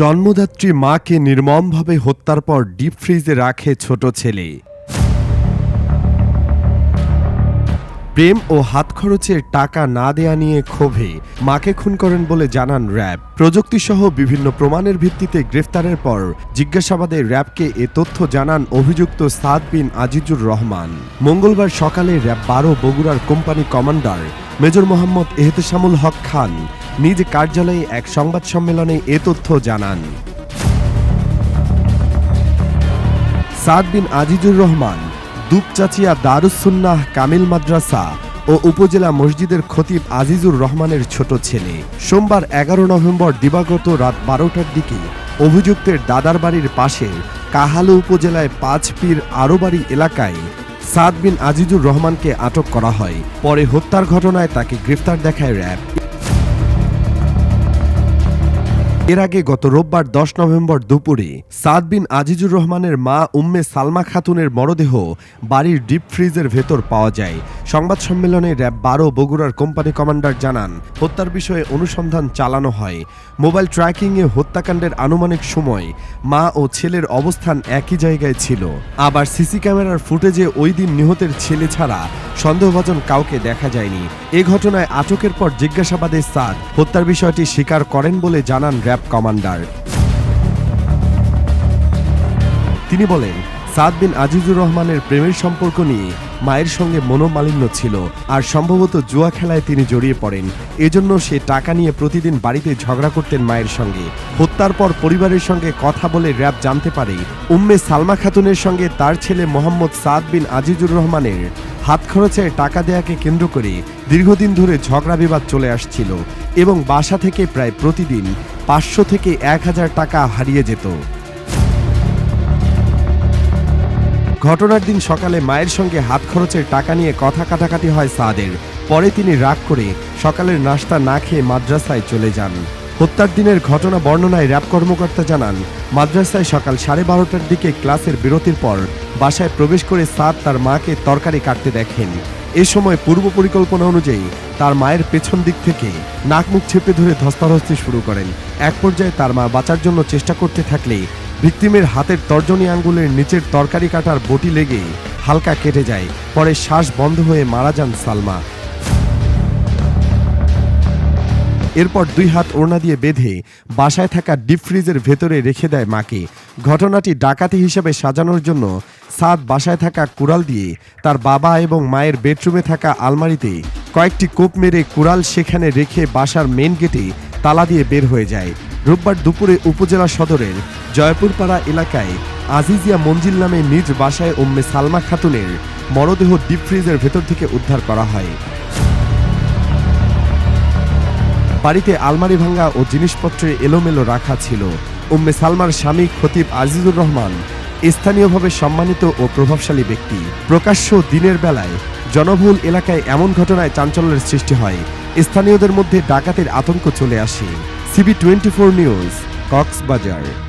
জন্মদাত্রী মাকে নির্মমভাবে হত্যার পর ডিপ ফ্রিজে রাখে ছোট ছেলে। প্রেম ও হাত খরচের টাকা না দেয়া নিয়ে ক্ষোভে। মাকে খুন করেন বলে জানান র্যাব। প্রযুক্তিসহ বিভিন্ন প্রমাণের ভিত্তিতে গ্রেফতারের পর জিজ্ঞাসাবাদে র্যাবকে এ তথ্য জানান অভিযুক্ত সাদ বিন আজিজুর রহমান। মঙ্গলবার সকালে র্যাব বারো বগুড়ার company commander major Mohammad Ehteshamul Haque Khan নিজ কার্যালয়ে এক সংবাদ সম্মেলনে এ তথ্য জানান। সাদ বিন আজিজুর রহমান, দুপচাচিয়া দারুসুন্নাহ কামিল মাদ্রাসা ও উপজেলা মসজিদের খতিব আজিজুর রহমানের ছোট ছেলে। সোমবার এগারো নভেম্বর দিবাগত রাত বারোটার দিকে অভিযুক্তের দাদার বাড়ির পাশে কাহালু উপজেলায় পাঁচ পীর আরোবাড়ি এলাকায় সাদ বিন আজিজুর রহমানকে আটক করা হয়। পরে হত্যার ঘটনায় তাকে গ্রেফতার দেখায় র্যাব। এর আগে গত রোববার দশ নভেম্বর দুপুরে সাদ বিন আজিজুর রহমানের মা উম্মে সালমা খাতুনের মরদেহ বাড়ির ডিপ ফ্রিজের ভেতর পাওয়া যায়। সংবাদ সম্মেলনে র্যাব বারো বগুড়ার কোম্পানি কমান্ডার জানান, হত্যার বিষয়ে অনুসন্ধান চালানো হয়। মোবাইল ট্র্যাকিংয়ে হত্যাকাণ্ডের আনুমানিক সময় মা ও ছেলের অবস্থান একই জায়গায় ছিল। আবার সিসি ক্যামেরার ফুটেজে ওই দিন নিহতের ছেলে ছাড়া সন্দেহভাজন কাউকে দেখা যায়নি। এ ঘটনায় আটকের পর জিজ্ঞাসাবাদে সাদ। হত্যার বিষয়টি স্বীকার করেন বলে জানান র্যাব কমান্ডার। তিনি বলেন সাদ বিন আজিজুর রহমানের প্রেমের সম্পর্ক নিয়ে মায়ের সঙ্গে মনোমালিন্য ছিল আর সম্ভবত জুয়া খেলায় তিনি জড়িয়ে পড়েন। এজন্য সে টাকা নিয়ে প্রতিদিন বাড়িতে ঝগড়া করতেন মায়ের সঙ্গে। হত্যার পর পরিবারের সঙ্গে কথা বলে র্যাব জানতে পারে, উম্মে সালমা খাতুনের সঙ্গে তার ছেলে মোহাম্মদ সাদ বিন আজিজুর রহমানের হাত খরচের টাকা দেয়াকে কেন্দ্র করে দীর্ঘদিন ধরে ঝগড়া বিবাদ চলে আসছিল এবং বাসা থেকে প্রায় প্রতিদিন পাঁচশো থেকে এক হাজার টাকা হারিয়ে যেত। ঘটনার দিন সকালে মায়ের সঙ্গে হাত খরচের টাকা নিয়ে কথা কাটাকাটি হয় সাদের। পরে তিনি রাগ করে সকালের নাস্তা না খেয়ে মাদ্রাসায় চলে যান। হত্যার দিনের ঘটনা বর্ণনায় র্যাব কর্মকর্তা জানান, মাদ্রাসায় সকাল সাড়ে বারোটার দিকে ক্লাসের বিরতির পর বাসায় প্রবেশ করে সাদ তার মাকে তরকারি কাটতে দেখেন। এ সময় পূর্ব পরিকল্পনা অনুযায়ী তার মায়ের পেছন দিক থেকে নাক মুখ চেপে ধরে ধস্তাধস্তি শুরু করেন। এক পর্যায়ে তার মা বাঁচার জন্য চেষ্টা করতে থাকলে ভিকটিমের হাতের তর্জনী আঙ্গুলের নিচের তরকারি কাটার বটি লেগে হালকা কেটে যায়। পরে শ্বাস বন্ধ হয়ে মারা যান সালমা। এরপর দুই হাত ওড়না দিয়ে বেঁধে বাসায় থাকা ডিপ ফ্রিজের ভেতরে রেখে দেয় মাকে। ঘটনাটি ডাকাতি হিসেবে সাজানোর জন্য সাদ বাসায় থাকা কুড়াল দিয়ে তার বাবা এবং মায়ের বেডরুমে থাকা আলমারিতে কয়েকটি কোপ মেরে কুড়াল সেখানে রেখে বাসার মেন গেটে তালা দিয়ে বের হয়ে যায়। রোববার দুপুরে উপজেলা সদরের জয়পুরপাড়া এলাকায় আজিজিয়া মঞ্জিল নামে নিজ বাসায় উম্মে সালমা খাতুনের মরদেহ ডিপ ফ্রিজের ভেতর থেকে উদ্ধার করা হয়। বাড়িতে আলমারি ভাঙ্গা ও জিনিসপত্রে এলোমেলো রাখা ছিল। উম্মে সালমার স্বামী খতিব আজিজুর রহমান স্থানীয়ভাবে সম্মানিত ও প্রভাবশালী ব্যক্তি। প্রকাশ্য দিনের বেলায় জনবহুল এলাকায় এমন ঘটনায় চাঞ্চল্যের সৃষ্টি হয়। স্থানীয়দের মধ্যে ডাকাতের আতঙ্ক চলে আসে। CB twenty four news, Cox's Bazar.